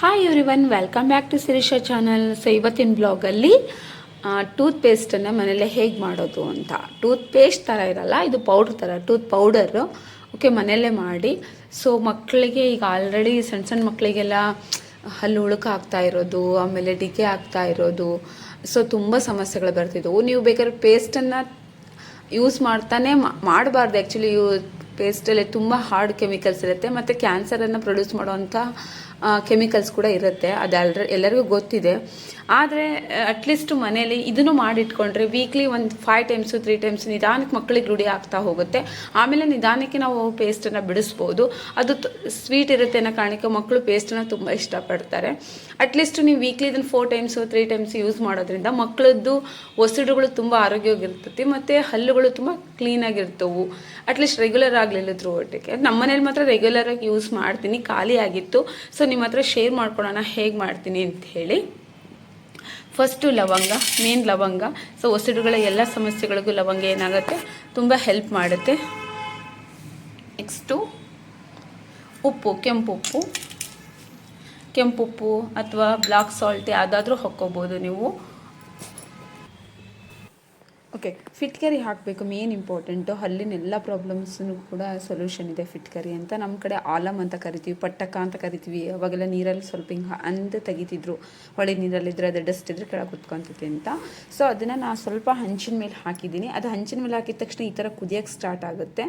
Hi everyone welcome back to Sirisha channel so ಇವತ್ತಿನ ಬ್ಲಾಗಲ್ಲಿ tooth ಪೇಸ್ಟನ್ನು ಮನೆಯಲ್ಲೇ ಹೇಗೆ ಮಾಡೋದು ಅಂತ. ಟೂತ್ ಪೇಸ್ಟ್ ಥರ ಇರಲ್ಲ, ಇದು ಪೌಡ್ರ್ ಥರ ಟೂತ್ ಪೌಡರು ಓಕೆ ಮನೆಯಲ್ಲೇ ಮಾಡಿ. ಸೊ ಮಕ್ಕಳಿಗೆ ಈಗ ಆಲ್ರೆಡಿ ಸಣ್ಣ ಸಣ್ಣ ಮಕ್ಕಳಿಗೆಲ್ಲ ಹಲ್ಲು ಉಳುಕ ಆಗ್ತಾ ಇರೋದು, ಆಮೇಲೆ ಡಿಕೆ ಆಗ್ತಾ ಇರೋದು ಸೊ ತುಂಬ ಸಮಸ್ಯೆಗಳು ಬರ್ತಿದ್ದವು. ನೀವು ಬೇಕಾದ್ರೆ ಪೇಸ್ಟನ್ನು ಯೂಸ್ ಮಾಡ್ತಾನೆ ಮಾಡಬಾರ್ದು. ಆ್ಯಕ್ಚುಲಿ ಯೂ ಪೇಸ್ಟಲ್ಲಿ ತುಂಬ ಹಾರ್ಡ್ ಕೆಮಿಕಲ್ಸ್ ಇರುತ್ತೆ, ಮತ್ತು ಕ್ಯಾನ್ಸರನ್ನು ಪ್ರೊಡ್ಯೂಸ್ ಮಾಡುವಂಥ ಕೆಮಿಕಲ್ಸ್ ಕೂಡ ಇರುತ್ತೆ. ಅದು ಎಲ್ಲರಿಗೂ ಗೊತ್ತಿದೆ. ಆದರೆ ಅಟ್ಲೀಸ್ಟ್ ಮನೇಲಿ ಇದನ್ನು ಮಾಡಿಟ್ಕೊಂಡ್ರೆ ವೀಕ್ಲಿ ಒಂದು ಫೈವ್ ಟೈಮ್ಸು ತ್ರೀ ಟೈಮ್ಸ್ ನಿಧಾನಕ್ಕೆ ಮಕ್ಕಳಿಗೆ ರೂಢಿ ಆಗ್ತಾ ಹೋಗುತ್ತೆ. ಆಮೇಲೆ ನಿಧಾನಕ್ಕೆ ನಾವು ಪೇಸ್ಟನ್ನು ಬಿಡಿಸ್ಬೋದು. ಅದು ಸ್ವೀಟ್ ಇರುತ್ತೆ ಅನ್ನೋ ಕಾರಣಕ್ಕೆ ಮಕ್ಕಳು ಪೇಸ್ಟನ್ನು ತುಂಬ ಇಷ್ಟಪಡ್ತಾರೆ. ಅಟ್ಲೀಸ್ಟ್ ನೀವು ವೀಕ್ಲಿ ಇದನ್ನು four times three times use ಮಾಡೋದ್ರಿಂದ ಮಕ್ಕಳದ್ದು ಒಸಿಡುಗಳು ತುಂಬ ಆರೋಗ್ಯವಾಗಿರ್ತೈತಿ ಮತ್ತು ಹಲ್ಲುಗಳು ತುಂಬ ಕ್ಲೀನಾಗಿರ್ತವು ಅಟ್ಲೀಸ್ಟ್ ರೆಗ್ಯುಲರ್ ಆಗಲಿಲ್ಲ ಇದ್ರ ಒಟ್ಟಿಗೆ. ನಮ್ಮ ಮನೇಲಿ ಮಾತ್ರ ರೆಗ್ಯುಲರಾಗಿ ಯೂಸ್ ಮಾಡ್ತೀನಿ, ಖಾಲಿ ಆಗಿತ್ತು. ಸೊ ನಿಮ್ಮ ಹತ್ರ ಶೇರ್ ಮಾಡ್ಕೊಳ್ಳೋಣ ಹೇಗೆ ಮಾಡ್ತೀನಿ ಅಂತ ಹೇಳಿ. ಫಸ್ಟು ಲವಂಗ ಮೇನ್ ಲವಂಗ ಸೊ ಒಸಡುಗಳ ಎಲ್ಲ ಸಮಸ್ಯೆಗಳಿಗೂ ಲವಂಗ ಏನಾಗುತ್ತೆ ತುಂಬ ಹೆಲ್ಪ್ ಮಾಡುತ್ತೆ ನೆಕ್ಸ್ಟು ಉಪ್ಪು ಕೆಂಪು ಉಪ್ಪು ಕೆಂಪುಪ್ಪು ಅಥವಾ ಬ್ಲಾಕ್ ಸಾಲ್ಟ್ ಯಾವುದಾದ್ರೂ ಹಾಕ್ಕೋಬೋದು ನೀವು ಓಕೆ ಫಿಟ್ಕರಿ ಹಾಕಬೇಕು ಮೇನ್ ಇಂಪಾರ್ಟೆಂಟು ಹಲ್ಲಿನ ಎಲ್ಲ ಕೂಡ ಸೊಲ್ಯೂಷನ್ ಇದೆ ಫಿಟ್ಕರಿ ಅಂತ. ನಮ್ಮ ಕಡೆ ಆಲಮ್ ಅಂತ ಕರಿತೀವಿ, ಪಟ್ಟಕ ಅಂತ ಕರಿತೀವಿ. ಅವಾಗೆಲ್ಲ ನೀರಲ್ಲಿ ಸ್ವಲ್ಪ ಹಿಂಗೆ ಅಂದ ತೆಗಿತಿದ್ರು. ಹೊಳೆ ನೀರಲ್ಲಿದ್ದರೆ ಅದು ಡಸ್ಟ್ ಇದ್ರೆ ಕೆಳಗೆ ಕುತ್ಕೊತೈತಿ ಅಂತ. ಸೊ ಅದನ್ನು ನಾನು ಸ್ವಲ್ಪ ಹಂಚಿನ ಮೇಲೆ ಹಾಕಿದ್ದೀನಿ. ಅದು ಹಂಚಿನ ಮೇಲೆ ಹಾಕಿದ ತಕ್ಷಣ ಈ ಥರ ಕುದಿಯೋಕ್ಕೆ ಸ್ಟಾರ್ಟ್ ಆಗುತ್ತೆ.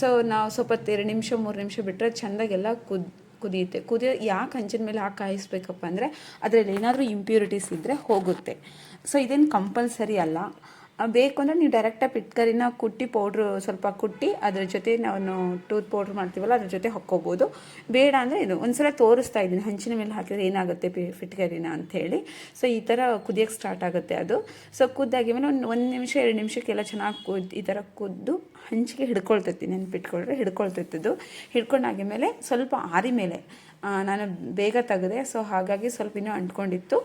ಸೊ ನಾವು ಸ್ವಲ್ಪ ಎರಡು ನಿಮಿಷ, ಮೂರು ನಿಮಿಷ ಬಿಟ್ಟರೆ ಚೆಂದಾಗೆಲ್ಲ ಕುದ್, ಕುದಿಯುತ್ತೆ. ಕುದಿಯೋ, ಯಾಕೆ ಹಂಚಿನ ಮೇಲೆ ಹಾಕಿ ಕಾಯಿಸ್ಬೇಕಪ್ಪ ಅಂದರೆ ಅದರಲ್ಲಿ ಏನಾದರೂ ಇಂಪ್ಯೂರಿಟೀಸ್ ಇದ್ದರೆ ಹೋಗುತ್ತೆ. ಸೊ ಇದೇನು ಕಂಪಲ್ಸರಿ ಅಲ್ಲ. ಬೇಕು ಅಂದರೆ ನೀವು ಡೈರೆಕ್ಟಾಗಿ ಪಿಟ್ಕರಿನ ಕುಟ್ಟಿ ಪೌಡ್ರು ಸ್ವಲ್ಪ ಕುಟ್ಟಿ ಅದ್ರ ಜೊತೆ ನಾವು ಟೂತ್ ಪೌಡ್ರ್ ಮಾಡ್ತೀವಲ್ಲ, ಅದ್ರ ಜೊತೆ ಹಾಕ್ಕೋಬೋದು. ಬೇಡ ಅಂದರೆ ಇದು ಒಂದ್ಸಲ ತೋರಿಸ್ತಾ ಇದ್ದೀನಿ. ಹಂಚಿನ ಮೇಲೆ ಹಾಕಿದ್ರೆ ಏನಾಗುತ್ತೆ ಪಿ ಫಿಟ್ಕರಿನ ಅಂಥೇಳಿ ಸೊ ಈ ಥರ ಕುದಿಯೋಕ್ಕೆ ಸ್ಟಾರ್ಟ್ ಆಗುತ್ತೆ ಅದು. ಸೊ ಕುದ್ದಾಗಿಮೇಲೆ ಒಂದು ಒಂದು ನಿಮಿಷ, ಎರಡು ನಿಮಿಷಕ್ಕೆಲ್ಲ ಚೆನ್ನಾಗಿ ಕುದ್ದು ಈ ಥರ ಕುದ್ದು ಹಂಚಿಗೆ ಹಿಡ್ಕೊಳ್ತೈತಿ ನೆನ್ಪಿಟ್ಕೊಂಡ್ರೆ ಹಿಡ್ಕೊಂಡಾಗಿ ಮೇಲೆ ಸ್ವಲ್ಪ ಆರಿ ಮೇಲೆ ನಾನು ಬೇಗ ತೆಗೆದೆ ಸೊ ಹಾಗಾಗಿ ಸ್ವಲ್ಪ ಇನ್ನೂ ಅಂಟ್ಕೊಂಡಿತ್ತು.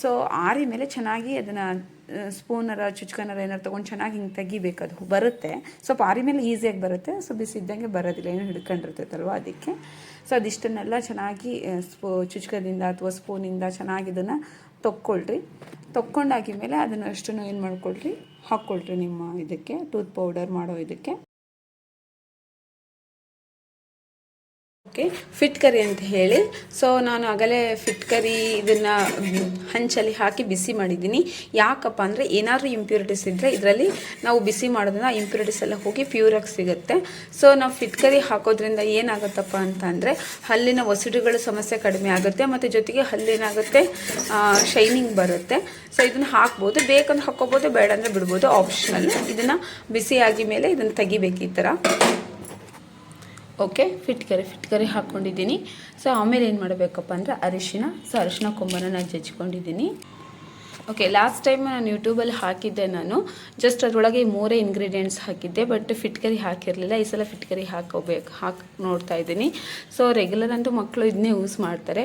ಸೊ ಆರಿ ಮೇಲೆ ಚೆನ್ನಾಗಿ ಅದನ್ನು ಸ್ಪೂನರ ಚುಚ್ಕನರ ಏನಾರು ತೊಗೊಂಡು ಚೆನ್ನಾಗಿ ಹಿಂಗೆ ತೆಗಿಬೇಕು ಅದು ಬರುತ್ತೆ. ಸ್ವಲ್ಪ ಆರಿ ಮೇಲೆ ಈಸಿಯಾಗಿ ಬರುತ್ತೆ. ಸೊ ಬಿಸಿದ್ದಂಗೆ ಬರೋದಿಲ್ಲ, ಏನು ಹಿಡ್ಕೊಂಡಿರ್ತೈತಲ್ವ ಅದಕ್ಕೆ. ಸೊ ಅದಿಷ್ಟನ್ನೆಲ್ಲ ಚೆನ್ನಾಗಿ ಸ್ಪೂ, ಚುಚ್ಕದಿಂದ ಅಥವಾ ಸ್ಪೂನಿಂದ ಚೆನ್ನಾಗಿ ಇದನ್ನು ತೊಕ್ಕೊಳ್ರಿ. ತೊಕ್ಕೊಂಡಾಗಿ ಮೇಲೆ ಅದನ್ನು ಅಷ್ಟನ್ನು ಏನು ಮಾಡ್ಕೊಳ್ರಿ? ಹಾಕ್ಕೊಳ್ರಿ ನಿಮ್ಮ ಇದಕ್ಕೆ ಟೂತ್ ಪೌಡರ್ ಮಾಡೋ ಇದಕ್ಕೆ. ಓಕೆ ಫಿಟ್ ಕರಿ ಅಂತ ಹೇಳಿ. ಸೊ ನಾನು ಆಗಲೇ ಫಿಟ್ ಕರಿ ಇದನ್ನು ಹಂಚಲ್ಲಿ ಹಾಕಿ ಬಿಸಿ ಮಾಡಿದ್ದೀನಿ. ಯಾಕಪ್ಪ ಅಂದರೆ ಏನಾದರೂ ಇಂಪ್ಯೂರಿಟೀಸ್ ಇದ್ದರೆ ಇದರಲ್ಲಿ ನಾವು ಬಿಸಿ ಮಾಡೋದನ್ನು ಇಂಪ್ಯೂರಿಟೀಸ್ ಎಲ್ಲ ಹೋಗಿ ಪ್ಯೂರಾಗಿ ಸಿಗುತ್ತೆ. ಸೊ ನಾವು ಫಿಟ್ ಕರಿ ಹಾಕೋದ್ರಿಂದ ಏನಾಗುತ್ತಪ್ಪ ಅಂತ ಅಂದರೆ ಹಲ್ಲಿನ ಒಸಡುಗಳ ಸಮಸ್ಯೆ ಕಡಿಮೆ ಆಗುತ್ತೆ ಮತ್ತು ಜೊತೆಗೆ ಹಲ್ಲೇನಾಗುತ್ತೆ ಶೈನಿಂಗ್ ಬರುತ್ತೆ. ಸೊ ಇದನ್ನು ಹಾಕ್ಬೋದು. ಬೇಕಂದ್ರೆ ಹಾಕ್ಕೋಬೋದು ಬೇಡ ಅಂದರೆ ಬಿಡ್ಬೋದು. ಆಪ್ಷನಲ್ ಇದನ್ನು ಬಿಸಿಯಾಗಿ ಮೇಲೆ ಇದನ್ನು ತೆಗಿಬೇಕು ಈ ಥರ ಓಕೆ ಫಿಟ್ಕರಿ ಫಿಟ್ಕರಿ ಹಾಕ್ಕೊಂಡಿದ್ದೀನಿ ಸೊ ಆಮೇಲೆ ಏನು ಮಾಡಬೇಕಪ್ಪ ಅಂದರೆ ಅರಿಶಿನ. ಸೊ ಅರಿಶಿನ ಕೊಂಬನ ನಾನು ಜಜ್ಕೊಂಡಿದ್ದೀನಿ ಓಕೆ ಲಾಸ್ಟ್ ಟೈಮ್ ನಾನು ಯೂಟ್ಯೂಬಲ್ಲಿ ಹಾಕಿದ್ದೆ ನಾನು. ಜಸ್ಟ್ ಅದರೊಳಗೆ ಮೂರೇ ಇಂಗ್ರೀಡಿಯೆಂಟ್ಸ್ ಹಾಕಿದ್ದೆ ಬಟ್ ಫಿಟ್ಕರಿ ಹಾಕಿರಲಿಲ್ಲ. ಈ ಸಲ ಫಿಟ್ಕರಿ ಹಾಕೋಬೇಕು, ಹಾಕಿ ನೋಡ್ತಾ ಇದ್ದೀನಿ. ಸೊ ರೆಗ್ಯುಲರ್ ಅಂತೂ ಮಕ್ಕಳು ಇದನ್ನೇ ಯೂಸ್ ಮಾಡ್ತಾರೆ.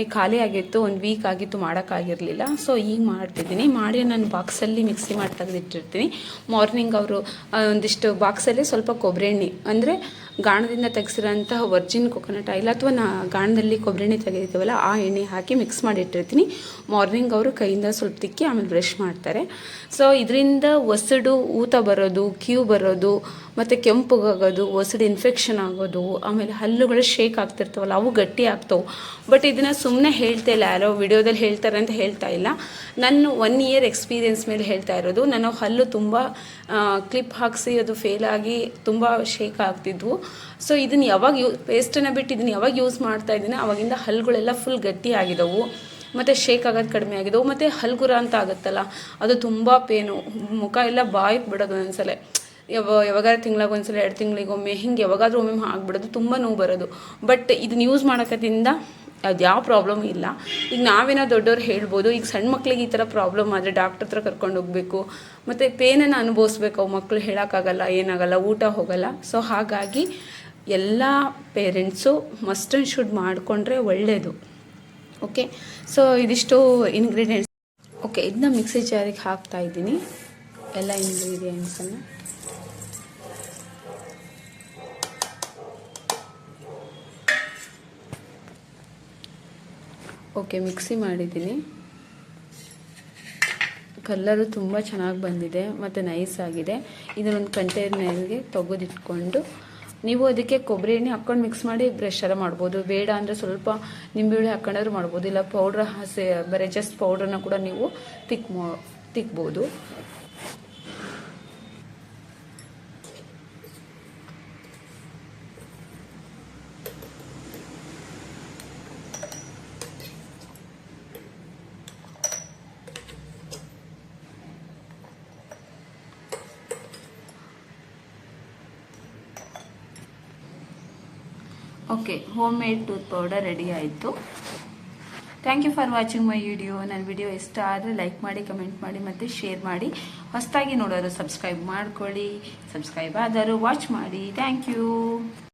ಈ ಖಾಲಿ ಆಗಿತ್ತು, ಒಂದು ವೀಕ್ ಆಗಿತ್ತು ಮಾಡೋಕ್ಕಾಗಿರಲಿಲ್ಲ ಸೊ ಈಗ ಮಾಡ್ತಿದ್ದೀನಿ. ಮಾಡಿ ನಾನು ಬಾಕ್ಸಲ್ಲಿ ಮಿಕ್ಸಿ ಮಾಡಿ ತೆಗೆದಿಟ್ಟಿರ್ತೀನಿ ಮಾರ್ನಿಂಗ್ ಅವರು ಒಂದಿಷ್ಟು ಬಾಕ್ಸಲ್ಲಿ ಸ್ವಲ್ಪ ಕೊಬ್ಬರಿ ಎಣ್ಣೆ ಅಂದರೆ ಗಾಣದಿಂದ ತೆಗೆಸಿರೋಂತಹ ವರ್ಜಿನ್ ಕೊಕೊನಟ್ ಆಯಿಲ್ ಅಥವಾ ನಾ ಗಾಣದಲ್ಲಿ ಕೊಬ್ಬರಿ ಎಣ್ಣೆ ತೆಗೆದಿದ್ದೀವಲ್ಲ, ಆ ಎಣ್ಣೆ ಹಾಕಿ ಮಿಕ್ಸ್ ಮಾಡಿಟ್ಟಿರ್ತೀನಿ. ಮಾರ್ನಿಂಗ್ ಅವರು ಕೈಯಿಂದ ಸ್ವಲ್ಪ ತಿಕ್ಕಿ ಆಮೇಲೆ ಬ್ರಷ್ ಮಾಡ್ತಾರೆ. ಸೊ ಇದರಿಂದ ಒಸಡು ಊತ ಬರೋದು, ಕ್ಯೂ ಬರೋದು, ಮತ್ತು ಕೆಂಪುಗಾಗೋದು ಒಸಡು ಇನ್ಫೆಕ್ಷನ್ ಆಗೋದು, ಆಮೇಲೆ ಹಲ್ಲುಗಳು ಶೇಕ್ ಆಗ್ತಿರ್ತಾವಲ್ಲ, ಅವು ಗಟ್ಟಿ ಆಗ್ತವೆ. ಬಟ್ ಇದನ್ನು ಸುಮ್ಮನೆ ಹೇಳ್ತಾ ಇಲ್ಲ, ಯಾರೋ ವಿಡಿಯೋದಲ್ಲಿ ಹೇಳ್ತಾರೆ ಅಂತ ಹೇಳ್ತಾ ಇಲ್ಲ. ನನ್ನ ಒನ್ ಇಯರ್ ಎಕ್ಸ್ಪೀರಿಯೆನ್ಸ್ ಮೇಲೆ ಹೇಳ್ತಾ ಇರೋದು. ನಾನು ಹಲ್ಲು ತುಂಬ ಕ್ಲಿಪ್ ಹಾಕಿಸಿ ಅದು ಫೇಲ್ ಆಗಿ ತುಂಬ ಶೇಕ್ ಆಗ್ತಿದ್ವು. ಸೊ ಇದನ್ನು ಯಾವಾಗ ಯೂ ಪೇಸ್ಟನ್ನು ಬಿಟ್ಟು ಇದನ್ನು ಯಾವಾಗ ಯೂಸ್ ಮಾಡ್ತಾ ಇದ್ದೀನಿ, ಅವಾಗಿಂದ ಹಲ್ಲುಗಳೆಲ್ಲ ಫುಲ್ ಗಟ್ಟಿ ಆಗಿದವು. ಮತ್ತು ಶೇಕ್ ಆಗೋದು ಕಡಿಮೆ ಆಗಿದವು. ಮತ್ತು ಹಲ್ಗುರ ಅಂತ ಆಗುತ್ತಲ್ಲ, ಅದು ತುಂಬ ಪೇನು ಮುಖ ಎಲ್ಲ ಬಾಯಿ ಬಿಡೋದು ಒಂದ್ಸಲ. ಯಾವ ಯಾವಾಗಾದ್ರೂ ತಿಂಗ್ಳಾಗ ಒಂದ್ಸಲ, ಎರಡು ತಿಂಗಳಿಗೊಮ್ಮೆ, ಹಿಂಗೆ ಯಾವಾಗಾದ್ರೂ ಒಮ್ಮೆ ಆಗಿಬಿಡೋದು ತುಂಬ ನೋವು ಬರೋದು. ಬಟ್ ಇದನ್ನ ಯೂಸ್ ಮಾಡೋಕದಿಂದ ಅದು ಯಾವ ಪ್ರಾಬ್ಲಮ್ ಇಲ್ಲ. ಈಗ ನಾವೇನೋ ದೊಡ್ಡವ್ರು ಹೇಳ್ಬೋದು, ಈಗ ಸಣ್ಣ ಮಕ್ಳಿಗೆ ಈ ಥರ ಪ್ರಾಬ್ಲಮ್ ಆದರೆ ಡಾಕ್ಟ್ರ್ ಹತ್ರ ಕರ್ಕೊಂಡು ಹೋಗಬೇಕು. ಮತ್ತು ಪೇನನ್ನು ಅನುಭವಿಸ್ಬೇಕು, ಅವು ಮಕ್ಕಳು ಹೇಳೋಕ್ಕಾಗಲ್ಲ, ಏನಾಗಲ್ಲ, ಊಟ ಹೋಗಲ್ಲ. ಸೊ ಹಾಗಾಗಿ ಎಲ್ಲ ಪೇರೆಂಟ್ಸು ಮಸ್ಟ್ ಆ್ಯಂಡ್ ಶುಡ್ ಮಾಡಿಕೊಂಡ್ರೆ ಒಳ್ಳೆಯದು ಓಕೆ ಸೊ ಇದಿಷ್ಟು ಇಂಗ್ರೀಡಿಯೆಂಟ್ಸ್ ಓಕೆ ಇದನ್ನ ಮಿಕ್ಸಿ ಜಾರಿಗೆ ಹಾಕ್ತಾ ಇದ್ದೀನಿ. ಎಲ್ಲ ಇಂಗ್ರೀಡಿಯೆಂಟ್ಸನ್ನು ಓಕೆ, ಮಿಕ್ಸಿ ಮಾಡಿದ್ದೀನಿ. ಕಲ್ಲರು ತುಂಬ ಚೆನ್ನಾಗಿ ಬಂದಿದೆ, ಮತ್ತು ನೈಸ್ ಆಗಿದೆ. ಇದನ್ನೊಂದು ಕಂಟೈನರ್ಗೆ ತೆಗೆದಿಟ್ಕೊಂಡು ನೀವು ಅದಕ್ಕೆ ಕೊಬ್ಬರಿ ಎಣ್ಣೆ ಹಾಕ್ಕೊಂಡು ಮಿಕ್ಸ್ ಮಾಡಿ ಬ್ರಷ್ ಮಾಡ್ಬೋದು. ಬೇಡ ಅಂದರೆ ಸ್ವಲ್ಪ ನಿಂಬೆಹುಳಿ ಹಾಕೊಂಡಾದ್ರೂ ಮಾಡ್ಬೋದು. ಇಲ್ಲ ಪೌಡ್ರ್ ಹಸಿ, ಬರೀ ಜಸ್ಟ್ ಪೌಡ್ರನ್ನ ಕೂಡ ನೀವು ತಿಕ್ ಮಾ, ತಿಕ್ಬೋದು. Okay home made tooth powder ready ಆಯಿತು. Thank you for watching my video ನನ್ನ ವಿಡಿಯೋ ಇಷ್ಟ ಆದರೆ ಲೈಕ್ ಮಾಡಿ ಕಮೆಂಟ್ ಮಾಡಿ ಮತ್ತು ಶೇರ್ ಮಾಡಿ. ಹೊಸದಾಗಿ ನೋಡೋರು ಸಬ್ಸ್ಕ್ರೈಬ್ ಮಾಡ್ಕೊಳ್ಳಿ. ಸಬ್ಸ್ಕ್ರೈಬ್ ಆದರೂ ವಾಚ್ ಮಾಡಿ. Thank you